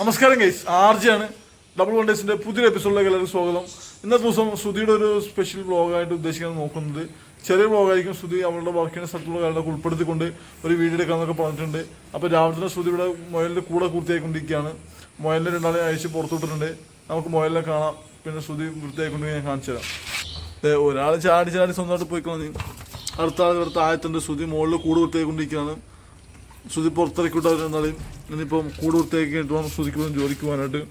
നമസ്കാരം guys ആർജിയാണ് double ഡേസിന്റെ പുതിയൊരു എപ്പിസോഡിലേക്ക് എല്ലാവർക്കും സ്വാഗതം. ഇന്നത്തെ ദിവസം ശ്രുതിയുടെ ഒരു സ്പെഷ്യൽ വ്ളോഗായിട്ട് ഉദ്ദേശിക്കാൻ നോക്കുന്നത് ചെറിയ വ്ളോഗായിരിക്കും ശ്രുതി അവളുടെ വർക്കിന്റെ സ്ഥലത്തുള്ള കാര്യങ്ങളൊക്കെ ഉൾപ്പെടുത്തിക്കൊണ്ട് ഒരു വീഡിയോ എടുക്കാന്നൊക്കെ പറഞ്ഞിട്ടുണ്ട്. അപ്പോൾ രാവിലെ തന്നെ ശ്രുതി ഇവിടെ മൊയലിന്റെ കൂടെ കൂർത്തിയായിക്കൊണ്ടിരിക്കുകയാണ് മൊയലിനെ രണ്ടാളെ അയച്ച് പുറത്തുവിട്ടിട്ടുണ്ട് നമുക്ക് മൊയലിനെ കാണാം. പിന്നെ ശ്രുതി വൃത്തിയായിക്കൊണ്ട് ഞാൻ കാണിച്ചു തരാം. ഒരാൾ ചാടി ചാടി സ്വന്തമായിട്ട് പോയിക്കോളാം അടുത്ത ആൾ ഇവിടെ താഴത്തുണ്ട്. ശ്രുതി മുകളിൽ കൂട് വൃത്തിയായിക്കൊണ്ടിരിക്കുകയാണ്. ശ്രുതി പുറത്തിറക്കി വിട്ടാൽ ഇനിയിപ്പം കൂടെ വൃത്തിയാക്കി വേണം ശ്രുതിക്ക് പോലും ജോലിക്ക് പോകാനായിട്ട്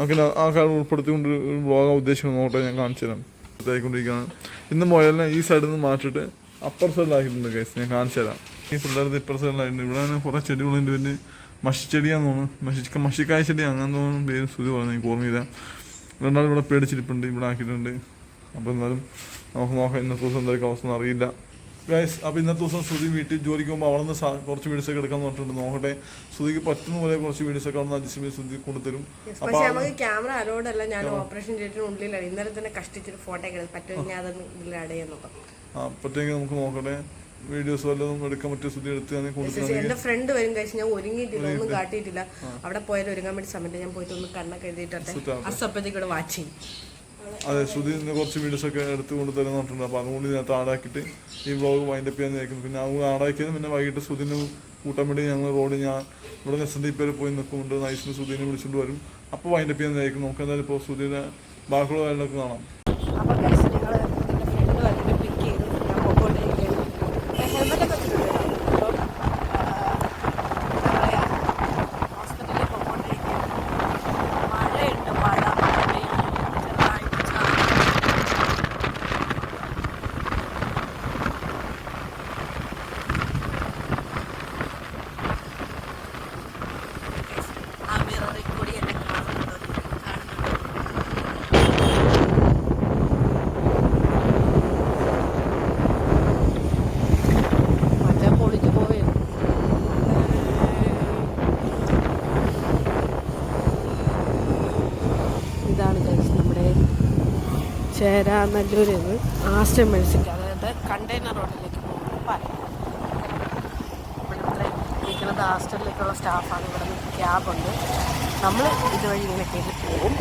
അങ്ങനെ ആ കാര്യം ഉൾപ്പെടുത്തിക്കൊണ്ട് വ്ളോഗാൻ ഉദ്ദേശിക്കുന്നത് നോട്ടെ ഞാൻ കാണിച്ചു തരാം. വൃത്തിയായിക്കൊണ്ടിരിക്കുകയാണ് ഇന്ന് മുയലിനെ ഈ സൈഡിൽ നിന്ന് മാറ്റിയിട്ട് അപ്പർ സൈഡിലാക്കിയിട്ടുണ്ട് കേസ് ഞാൻ കാണിച്ചു തരാം. ഈ പിള്ളേരുടെ ഇപ്പർ സൈഡിലായിട്ടുണ്ട് ഇവിടെ കുറേ ചെടികളുണ്ട്. പിന്നെ മഷിച്ചെടിയാന്ന് തോന്നുന്നു. മഷി മഷിക്കായ ചെടി അങ്ങനെ തോന്നുന്നു. പേര് ശ്രുതി പറഞ്ഞു എനിക്ക് ഓർമ്മയില്ല. രണ്ടാളും ഇവിടെ പേടിച്ചിരിപ്പുണ്ട്. ഇവിടെ ആക്കിയിട്ടുണ്ട്. അപ്പോൾ എന്നാലും നമുക്ക് നോക്കാം ഇന്നത്തെ ദിവസം എന്തായിരിക്കും അവസ്ഥ അറിയില്ല. ഗൈസ് അപ്പോൾ ഇന്നത്തെ ദിവസം ശ്രുതി വീട്ടിൽ ജോലിക്ക് പോകുമ്പോൾ അവിടെ നിന്ന് കുറച്ച് വീഡിയോസ് ഒക്കെ എടുക്കാൻ പറഞ്ഞിട്ടുണ്ട്. നോക്കട്ടെ. ശ്രുതിക്ക് പറ്റുന്ന പോലെ കുറച്ച് വീഡിയോസ് ഒക്കെ അവിടെ അഡ്ജസ്റ്റ് ചെയ്ത് ശ്രുതി കൊണ്ടുതരും അപ്പോൾ നമുക്ക് ക്യാമറ അലോഡല്ല ഞാൻ ഓപ്പറേഷൻ തിയേറ്ററിന് ഉള്ളിലാണ് ഇന്നലെ തന്നെ കഷ്ടിച്ചൊരു ഫോട്ടോ ഒക്കെ പറ്റുമെങ്കിൽ ഞാൻ അതൊന്ന് ഇതിൽ ആഡ് ചെയ്യാൻ നോക്കാം. ആ പറ്റുമെങ്കിൽ നമുക്ക് നോക്കട്ടെ. വീഡിയോസ് വല്ലതും എടുക്കാൻ പറ്റിയ സ്ഥിതി എടുത്ത് എന്റെ ഫ്രണ്ട് വരും കഴിച്ച് ഞാൻ ഒരുങ്ങിയിട്ടില്ല. ഒന്നും കാട്ടിയിട്ടില്ല. അവിടെ പോയാലും ഒരുങ്ങാൻ വേണ്ടി സമയത്ത് ഞാൻ പോയിട്ട് ഒന്ന് കണ്ണൊക്കെ എഴുതിയിട്ടെ അസപ്പത്തേക്കൂടെ അസപ്പത്തേക്ക് വാച്ച് ചെയ്യും. അതെ ശ്രുതി കുറച്ച് വീഡിയോസ് ഒക്കെ എടുത്ത് തരുന്ന പറഞ്ഞിട്ടുണ്ട്. അപ്പോൾ അതുകൊണ്ട് ഇതിനകത്ത് ആടാക്കിയിട്ട് ഈ വ്ളോഗ് വൈൻഡപ്പ് ചെയ്യാൻ നിൽക്കുന്നു പിന്നെ അത് ആടാക്കിയത് പിന്നെ വൈകിട്ട് ശ്രുതിനെ കൂട്ടാൻ വേണ്ടി ഞങ്ങൾ റോഡ് ഞാൻ ഇവിടെ എസ് പോയി നിൽക്കുന്നുണ്ട്. നൈസിന് ശ്രുതിനെ വിളിച്ചുകൊണ്ട് വരും. അപ്പോൾ വൈൻഡപ്പ് ചെയ്യാൻ നിൽക്കും നമുക്ക് എന്തായാലും ഇപ്പോൾ ശ്രുതിയുടെ ബാക്കിയുള്ള കാര്യങ്ങളൊക്കെ കാണാം അപ്പോൾ കഴിച്ച് നിങ്ങൾ എന്റെ ഫ്രണ്ട് വന്നിട്ട് പിക്ക് ചെയ്തു ഞാൻ പോയിക്കൊണ്ടിരിക്കുകയാണ് ഹെൽമെറ്റൊക്കെ വെച്ചിട്ടുണ്ട് അപ്പോൾ ഹോസ്പിറ്റലിൽ പോയിക്കൊണ്ടിരിക്കുകയാണ് മഴയുണ്ട് മഴ മഴ പെയ്യുന്നു ചെറുതായിട്ട് ചാറി ആ മിററിൽ കൂടി എന്നെ കാണുന്നുണ്ടോ കാണുന്നുണ്ടോ മറ്റേ പൊളിഞ്ഞു പോവുകയാണ് ഇതാണ് guys നമ്മുടെ ചേരാനല്ലൂരിൽ നിന്ന് ആസ്റ്റം മേടിച്ചിട്ട് അതായത് കണ്ടെയ്നർ റോഡിലേക്ക് പോകുന്നത് പാലം നമ്മളിവിടെ ഇരിക്കുന്നത് ഹാസ്റ്റലിലേക്കുള്ള സ്റ്റാഫാണ് ഇവിടെ നിന്ന് ക്യാബുണ്ട് നമ്മൾ ഇതുവഴി ഇങ്ങനെ കയറി പോകും.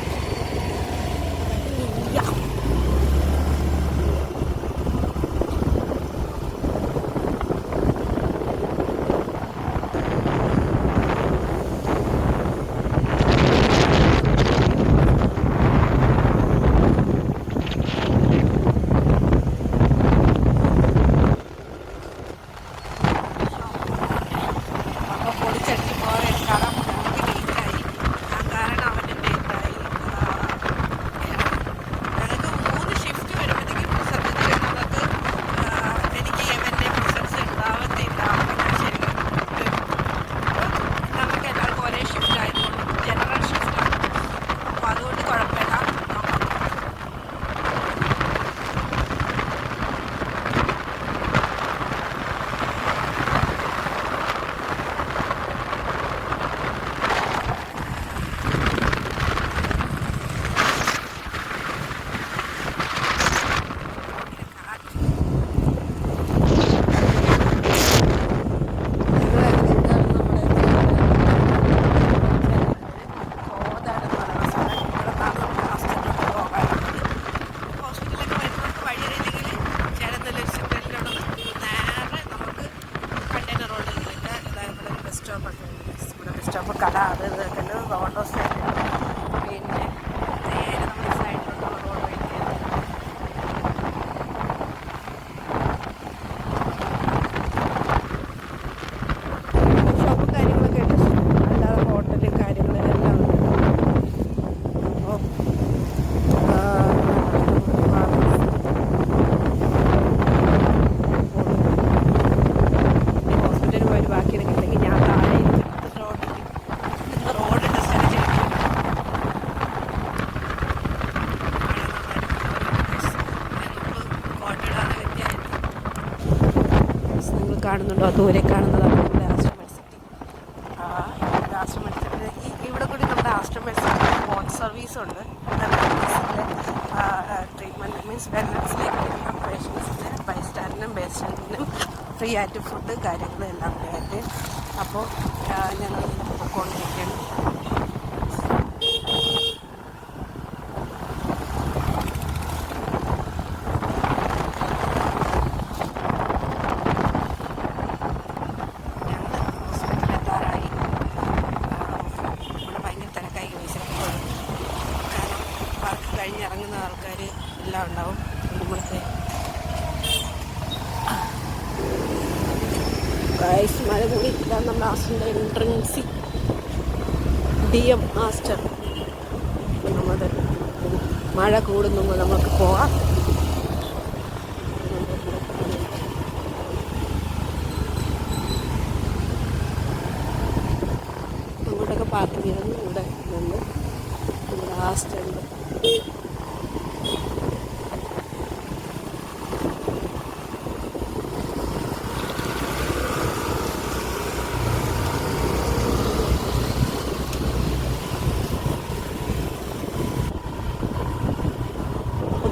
ദൂരെ കാണുന്നതാണ് നമ്മുടെ ആശ്രമ സിറ്റി സിറ്റി ഇവിടെ കൂടി നമ്മുടെ ആശ്രമ സിറ്റി സർവീസ് ഉണ്ട്. ട്രീറ്റ്മെന്റ് മീൻസ് വെൽനസിലേക്ക് വരുന്ന പേഷ്യൻസിന് ബേസ് ഫ്രീ ആയിട്ട് ഫുഡ് കാര്യങ്ങളും എല്ലാം ഫ്രീ ആയിട്ട്. അപ്പോൾ ഞങ്ങൾ പോയിക്കൊണ്ടിരിക്കുകയാണ്. കഴിഞ്ഞിറങ്ങുന്ന ആൾക്കാർ എല്ലാം ഉണ്ടാവും. നമ്മളത്തെ ഗൈസ് മഴ കൂടി ഇതാണ് നമ്മുടെ ആസ്റ്ററിന്റെ എൻട്രൻസി ഡി എം ആസ്റ്റർ നമ്മത് മഴ കൂടുന്നുമ്പോൾ നമുക്ക് പോകാം അങ്ങോട്ടൊക്കെ പാർക്ക് ചെയ്തു ഇവിടെ നിന്ന്. നമ്മുടെ ആസ്റ്ററിന്റെ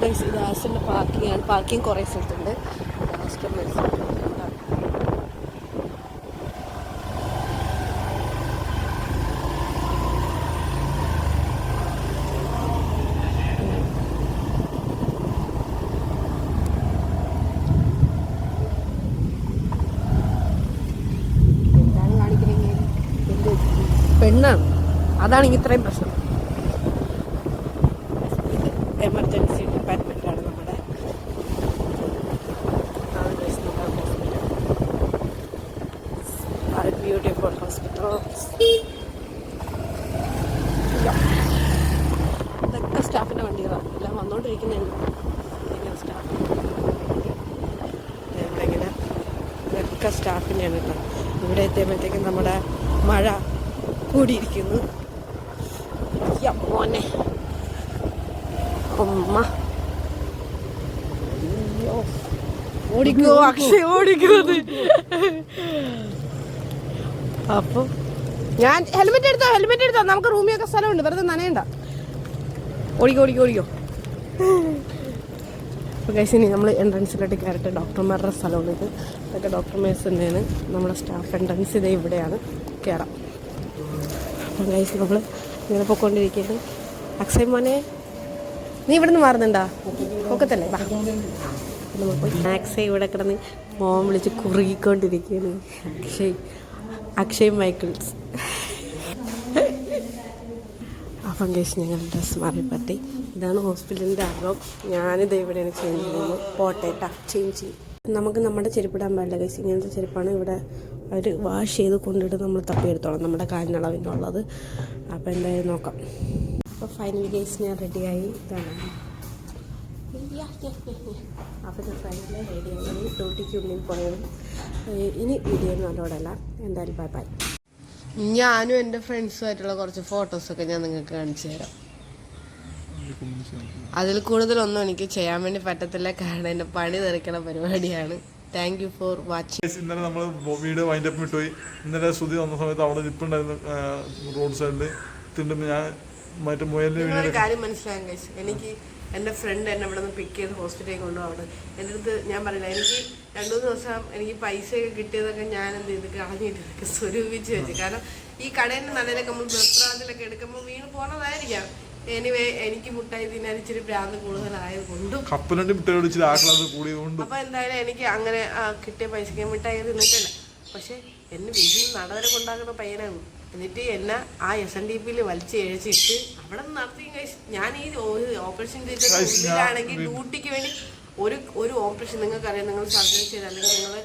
ഗൈസ് ഇത് ആസ്റ്ററിന്റെ പാർക്കിംഗ് ആണ് പാർക്കിംഗ് കുറേ സ്ഥലത്തുണ്ട്. പെണ്ണാണ് അതാണ് ഇത്രയും പ്രശ്നം. എമർജൻസി ഡിപ്പാർട്ട്മെന്റാണ് നമ്മുടെ ബ്യൂട്ടിഫുൾ ഹോസ്പിറ്റൽ ഇതൊക്കെ സ്റ്റാഫിന്റെ വണ്ടികളാണ് എല്ലാം വന്നുകൊണ്ടിരിക്കുന്നതാണ് ഇങ്ങനെ സ്റ്റാഫ് സ്റ്റാഫിന്റെയാണ് കേട്ടോ. ഇവിടെ എത്തിയപ്പോഴത്തേക്കും നമ്മുടെ മഴ കൂടിയിരിക്കുന്നു. മോനെ. അയ്യോ. ഓടിക്കോ അക്ഷയ് ഓടിക്കോ അത് അപ്പൊ ഞാൻ ഹെൽമെറ്റ് എടുത്തോ ഹെൽമെറ്റ് എടുത്തോ? നമുക്ക് റൂമിയൊക്കെ സ്ഥലമുണ്ട്. വെറുതെ നനയണ്ട. ഓടിക്കോ ഓടിക്കോ ഓടിക്കോ. അപ്പോൾ കഴിച്ചിനി നമ്മൾ എൻട്രൻസിലോട്ട് കയറട്ടെ. ഡോക്ടർമാരുടെ സ്ഥലമാണ് ഇത്. ഇതൊക്കെ ഡോക്ടർമേഴ്സ് തന്നെയാണ്. നമ്മുടെ സ്റ്റാഫ് എൻട്രൻസ് ഇത് ഇവിടെയാണ്. കയറാം. അപ്പം കഴിച്ച് നമ്മൾ ഇങ്ങനെ പൊയ്ക്കൊണ്ടിരിക്കുകയാണ് അക്ഷയ് മോനെ നീ ഇവിടെ നിന്ന് മാറുന്നുണ്ടാ? ഒക്കത്തല്ലേ വാ. ഇവിടെ കിടന്ന് മോൻ വിളിച്ച് കുറുകിക്കൊണ്ടിരിക്കുകയാണ്. അക്ഷയ് അക്ഷയ് മൈക്കിൾസ്. അപ്പം കേസ് ഞങ്ങൾ ഡ്രസ്സ് മാറിപ്പറ്റി. ഇതാണ് ഹോസ്പിറ്റലിന്റെ അകം. ഞാനിത് ഇവിടെയാണ് ചേഞ്ച് ചെയ്യുന്നത്. പോട്ടേട്ടാ ചേഞ്ച് ചെയ്യും. നമുക്ക് നമ്മുടെ ചെരുപ്പിടാൻ പാടില്ല കേസ് ഇങ്ങനത്തെ ചെരുപ്പാണ് ഇവിടെ അവർ വാഷ് ചെയ്ത് കൊണ്ടിട്ട് നമ്മൾ തപ്പിയെടുത്തോളാം. നമ്മുടെ കാലിനളവിനുള്ളത് അപ്പോൾ എന്തായാലും നോക്കാം. അപ്പോൾ ഫൈനൽ കേസ് ഞാൻ റെഡിയായി ഇതാണ്. അപ്പോൾ ഫൈനൽ റെഡിയായി ഡ്യൂട്ടിക്ക് ഉള്ളിൽ പോയത് ഇനി വീഡിയോ നല്ലോടല്ല എന്തായാലും ബൈ ബൈ ഞാനും എന്റെ ഫ്രണ്ട്സുമായിട്ടുള്ള കുറച്ച് ഫോട്ടോസൊക്കെ ഞാൻ നിങ്ങൾക്ക് കാണിച്ചു തരാം. അതിൽ കൂടുതലൊന്നും എനിക്ക് ചെയ്യാൻ വേണ്ടി പറ്റത്തില്ല. കാരണം എന്റെ പണി തെറിക്കണ പരിപാടിയാണ്. താങ്ക് യു ഫോർ വാച്ചിങ് ഇന്നലെ നമ്മൾ വീഡിയോ വൈൻഡപ്പ് വിട്ടുപോയി ഇന്നലെ ശ്രുതി വന്ന സമയത്ത് അവിടെ നിൽപ്പുണ്ടായിരുന്നു റോഡ് സൈഡിൽ തിണ്ടുമ്പോൾ ഞാൻ മറ്റേ മുയലിന് കാര്യം മനസ്സിലാകാൻ കഴിച്ചു എനിക്ക് എന്റെ ഫ്രണ്ട് എന്നെ ഇവിടെ നിന്ന് പിക്ക് ചെയ്ത് ഹോസ്പിറ്റലിൽ കൊണ്ടുപോകണം എന്റെ അടുത്ത് ഞാൻ പറയില്ല എനിക്ക് രണ്ടു മൂന്ന് ദിവസം എനിക്ക് പൈസയൊക്കെ കിട്ടിയതൊക്കെ ഞാൻ എന്ത് ചെയ്ത് കളഞ്ഞിട്ട് ഇതൊക്കെ സ്വരൂപിച്ച് വെച്ചു. കാരണം ഈ കടേന്റെ നല്ലതൊക്കെ നമ്മൾ വെപ്രാളത്തിലൊക്കെ എടുക്കുമ്പോൾ വീണ് പോണതായിരിക്കാം. എനിവേ എനിക്ക് മുട്ടായി തിന്നാൻ ഇച്ചിരി ഭ്രാന്ത് കൂടുതലായതുകൊണ്ടും കപ്പലണ്ടി മിഠായി ഇച്ചിരി ആക്ലാസ് കൂടിയതുകൊണ്ട് അപ്പൊ എന്തായാലും എനിക്ക് അങ്ങനെ കിട്ടിയ പൈസക്ക് മുട്ടായി തിന്നിട്ടില്ല. പക്ഷെ എന്നെ വീട്ടിൽ നടവരെ കൊണ്ടാക്കുന്ന പയ്യനാണ്. എന്നിട്ട് എന്നെ ആ എസ് എൻ ഡി പിയിൽ വലിച്ച് എഴിച്ചിട്ട് അവിടെ നടത്തി ഞാൻ ഈ ഓപ്പറേഷൻ ഉള്ളിലാണെങ്കിൽ ഡ്യൂട്ടിക്ക് വേണ്ടി ഒരു ഒരു ഓപ്പറേഷൻ നിങ്ങൾക്കറിയാം. നിങ്ങൾ സർജറി ചെയ്ത് അല്ലെങ്കിൽ നിങ്ങൾ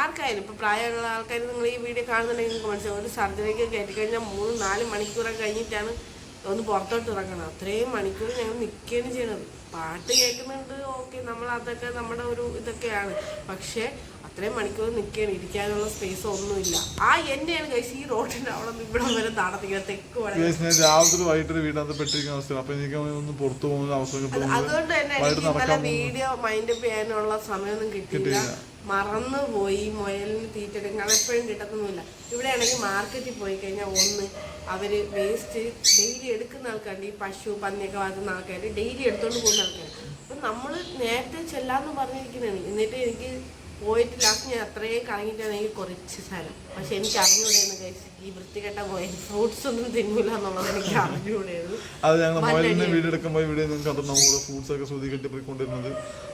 ആർക്കായാലും ഇപ്പൊ പ്രായമുള്ള ആൾക്കാർ നിങ്ങൾ ഈ വീഡിയോ കാണുന്നുണ്ടെങ്കിൽ നിങ്ങൾക്ക് മനസ്സിലാവും. ഒരു സർജറിക്ക് കയറ്റി കഴിഞ്ഞാൽ മൂന്ന് നാല് മണിക്കൂറൊക്കെ കഴിഞ്ഞിട്ടാണ് ഒന്ന് പുറത്തോട്ട് ഇറങ്ങണം അത്രയും മണിക്കൂർ ഞങ്ങൾ നിൽക്കുകയാണ് ചെയ്യണത്. പാട്ട് കേൾക്കുന്നുണ്ട്. ഓക്കെ നമ്മൾ അതൊക്കെ നമ്മുടെ ഒരു ഇതൊക്കെയാണ്. പക്ഷേ അത്രയും മണിക്കൂർ നിൽക്കുകയാണ്. ഇരിക്കാനുള്ള സ്പേസ് ഒന്നുമില്ല. ആ എന്നെയാണ് കഴിച്ച് ഈ റോഡിന്റെ അവിടെ നിന്ന് ഇവിടെ വരെ നടത്തിക്കുന്നത് തെക്ക് വടക്ക്. രാവിലെ വൈകിട്ട് വീടിനകത്ത് പെട്ടിരിക്കുന്ന അവസ്ഥ അപ്പൊ എനിക്ക് ഒന്ന് പുറത്തു പോകുന്ന അവസരം അതുകൊണ്ട് തന്നെ നല്ല എനിക്ക് ഇന്നലെ വീഡിയോ മൈൻഡ് ചെയ്യാനുള്ള സമയമൊന്നും കിട്ടിയില്ല. മറന്നു പോയി മുയലിന് തീറ്റ എടുക്കാൻ എപ്പോഴും കിട്ടത്തൊന്നുമില്ല. ഇവിടെ ആണെങ്കിൽ മാർക്കറ്റിൽ പോയി കഴിഞ്ഞാൽ ഒന്ന് അവർ വേസ്റ്റ് ഡെയിലി എടുക്കുന്ന ആൾക്കാരുണ്ട്. ഈ പശു പന്നിയൊക്കെ വളർത്തുന്ന ആൾക്കാർ ഡെയിലി എടുത്തോണ്ട് പോകുന്ന ആൾക്കാർ അപ്പം നമ്മൾ നേരത്തെ ചെല്ലാന്ന് പറഞ്ഞിരിക്കുന്നതാണ്. എന്നിട്ട് എനിക്ക് പോയിട്ട് ലാസ്റ്റ് ഞാൻ അത്രയും കറങ്ങിയിട്ടാണെങ്കിൽ കുറച്ച് സ്ഥലം. പക്ഷെ എനിക്ക് അറിഞ്ഞൂടെയെന്ന് കഴിച്ച് ഈ വൃത്തികെട്ട പോയ ഫ്രൂട്ട്സ് ഒന്നും തിന്നൂല എന്നുള്ളത് എനിക്ക് അറിഞ്ഞൂടെയായിരുന്നു അത് ഞങ്ങൾ മൊബൈലിൽ നിന്ന് വീഡിയോ എടുക്കുമ്പോൾ വീഡിയോ നിങ്ങൾക്ക് കണ്ടു നമ്മുടെ ഫ്രൂട്ട്സ് ഒക്കെ ശ്രുതി കെട്ടി പോയിക്കൊണ്ടിരുന്നത്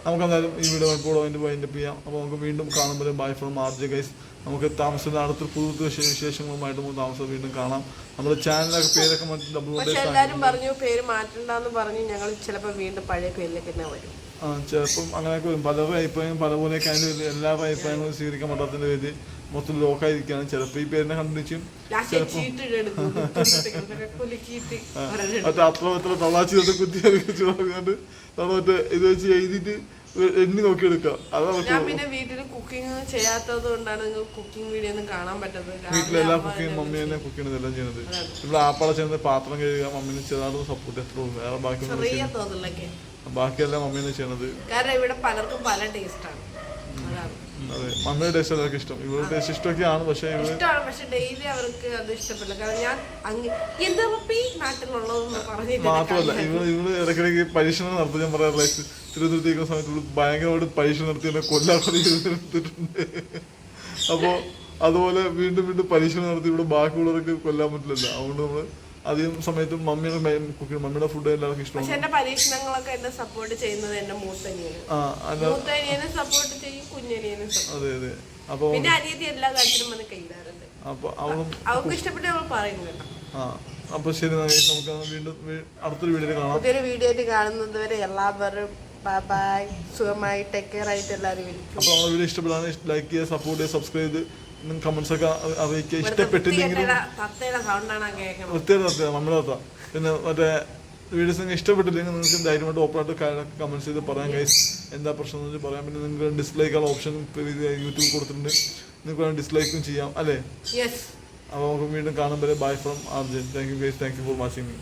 നമുക്ക് എന്തായാലും ഈ വീഡിയോ ഇപ്പോൾ അതിന്റെ വൈൻഡപ്പ് ചെയ്യാം. അപ്പോൾ നമുക്ക് വീണ്ടും കാണുമ്പോൾ ബൈ ഫ്രം ആർജെ ഗൈസ് നമുക്ക് താമസം അടുത്ത പുതു വിശേ- വിശേഷങ്ങളുമായിട്ട് നമുക്ക് താമസം വീണ്ടും കാണാം. നമ്മുടെ ചാനലൊക്കെ പേരൊക്കെ മാറ്റി ഡബിൾ പക്ഷെ എല്ലാരും പറഞ്ഞു പേര് മാറ്റണ്ടെന്ന് പറഞ്ഞു. ഞങ്ങൾ ചിലപ്പോൾ വീണ്ടും പഴയ പേരിലേക്ക് തന്നെ വരും. ചിലപ്പം അങ്ങനെയൊക്കെ വരും. പലരുടെ അഭിപ്രായം പല പോലെയൊക്കെ അതിന്റെ എല്ലാവരുടെ അഭിപ്രായങ്ങളും സ്വീകരിക്കാൻ പറ്റാത്തതിന്റെ പേര് മൊത്തം ലോക്കായിരിക്കുകയാണ്. ചിലപ്പോൾ ഈ പേരിനെ കണ്ടുപിടിച്ചും മറ്റേ അത്ര എത്ര തള്ളാച്ചി തൊട്ട് കുത്തി വെച്ച് പറഞ്ഞുകൊണ്ട് നമ്മൾ മറ്റേ ഇത് വെച്ച് എഴുതിയിട്ട് എണ്ണി നോക്കി എടുക്കാം അതാണ് ഞാൻ പിന്നെ വീട്ടിൽ കുക്കിംഗ് ചെയ്യാത്തത് കൊണ്ടാണ് നിങ്ങൾ കുക്കിംഗ് വീഡിയോ ഒന്നും കാണാൻ പറ്റത് വീട്ടിലെല്ലാ കുക്കിംഗ് മമ്മി തന്നെ കുക്ക് ചെയ്യണത് എല്ലാം ചെയ്യുന്നത്. ഇവിടെ ആപ്പാടെ ചെയ്യുന്നത് പാത്രം കഴുകുക മമ്മീനെ ചെറുതായിട്ട് സപ്പോർട്ട് എത്ര വേറെ ബാക്കി ബാക്കിയെല്ലാം മമ്മീനെ ചെയ്യണത്. കാരണം ഇവിടെ പലർക്കും പല ടേസ്റ്റാണ് അതെ മമ്മിയുടെ ടേസ്റ്റ് എല്ലാവർക്കും ഇഷ്ടം. ഇവരുടെ ടേസ്റ്റ് ഇഷ്ടമൊക്കെയാണ് പക്ഷേ ഇവർ ഇഷ്ടമാണ് പക്ഷെ ഡെയിലി അവർക്ക് അത് ഇഷ്ടപ്പെടില്ല. കാരണം ഞാൻ അങ്ങ് എന്താ പപ്പി നാട്ടിലുള്ളതെന്ന് പറഞ്ഞിട്ട് മാത്രമല്ല ഇവർ ഇവർ ഇടയ്ക്കിടയ്ക്ക് പരീക്ഷണം നടത്തും. ഞാൻ പറയാറില്ല തിരുവനന്തപുരത്തേക്കുന്ന സമയത്ത് ഭയങ്കരമായിട്ട് പരീക്ഷണം നടത്തി എന്നെ എടുത്തിട്ടുണ്ട്. അപ്പോൾ അതുപോലെ വീണ്ടും വീണ്ടും പരീക്ഷണം നടത്തി ഇവിടെ ബാക്കിയുള്ളവർക്ക് കൊല്ലാൻ പറ്റില്ലല്ലോ. അതുകൊണ്ട് നമ്മൾ അധികം സമയത്ത് മമ്മിയുടെ കുക്കിംഗ് മമ്മിയുടെ ഫുഡ് എല്ലാവർക്കും പക്ഷെ ഇഷ്ടമാണ് എന്റെ പരീക്ഷണങ്ങളൊക്കെ എന്നെ സപ്പോർട്ട് ചെയ്യുന്നത് എന്റെ മൂത്തനിയാണ്. മൂത്തനിയനെ സപ്പോർട്ട് ചെയ്യും കുഞ്ഞനിയനെ അതെ അതെ. അപ്പൊ പിന്നെ അനിയത്തി എല്ലാ കാര്യത്തിലും വന്ന് കൈതാറുണ്ട് അപ്പോൾ അവളും അവൾക്ക് ഇഷ്ടപ്പെട്ട അവൾ പറയുന്നു ആ അപ്പോൾ ശരി നമുക്ക് വീണ്ടും അടുത്ത അടുത്തൊരു വീഡിയോയിൽ കാണാം. പുതിയൊരു വീഡിയോ ആയിട്ട് കാണുന്നത് വരെ എല്ലാവരും ബൈ ബൈ സുഖമായി ടേക്ക് കെയർ ആയിട്ട് എല്ലാവരും അപ്പൊ അപ്പോൾ നമ്മുടെ വീഡിയോ ഇഷ്ടപ്പെടാൻ ലൈക്ക് ചെയ്യുക സപ്പോർട്ട് ചെയ്യുക സബ്സ്ക്രൈബ് ചെയ്ത് കമൻസ് ഒക്കെ നിർത്തുക നമ്മുടെ നിർത്താം പിന്നെ മറ്റേ വീഡിയോസ് നിങ്ങൾക്ക് ഇഷ്ടപ്പെട്ടില്ലെങ്കിൽ നിങ്ങൾക്ക് ധൈര്യമായിട്ട് ഓപ്പൺ ആയിട്ട് കമൻസ് ചെയ്ത് പറയാം കൈസ് എന്താ പ്രശ്നം എന്ന് വെച്ചാൽ പറയാം. പിന്നെ നിങ്ങൾക്ക് ഡിസ്ലൈക്കുള്ള ഓപ്ഷൻ യൂട്യൂബ് കൊടുത്തിട്ടുണ്ട്. നിങ്ങൾക്ക് വേണം ഡിസ്ലൈക്കും ചെയ്യാം അല്ലേ? അപ്പോൾ നമുക്ക് വീണ്ടും കാണുമ്പോൾ bye from Arjun thank you guys thank you for watching me